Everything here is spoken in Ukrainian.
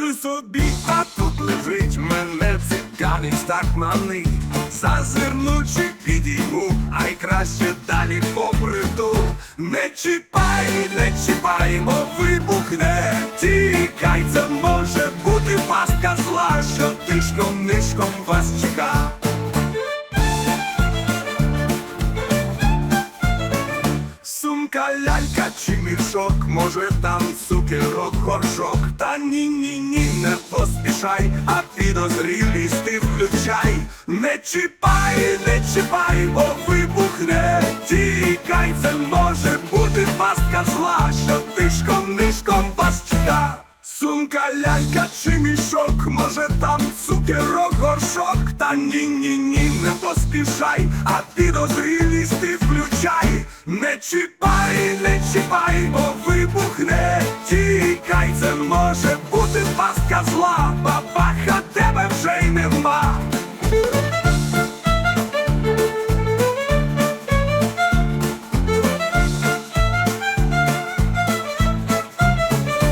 собі, а тут лежить мене цікавий стакманий. Зазирнучи підійму, а й краще далі поприду. Не чіпай, не чіпай, бо вибухне. Тікай, це може бути пастка зла, що тишком нишком вас чека. Сумка, лялька чи мішок, може там цукерок, горшок. Ні, ні, ні, не поспішай, а підозрілість ти включай. Не чіпай, не чіпай, бо вибухне. Тікай, це може бути пастка зла, що тишком нишком вас чека. Сумка, лялька чи мішок, може там цукерок, горшок. Та ні, ні, ні, не поспішай, а підозрілість ти включай. Не чіпай, не чіпай, бо вибухне. Тікай, це може бути пастка зла,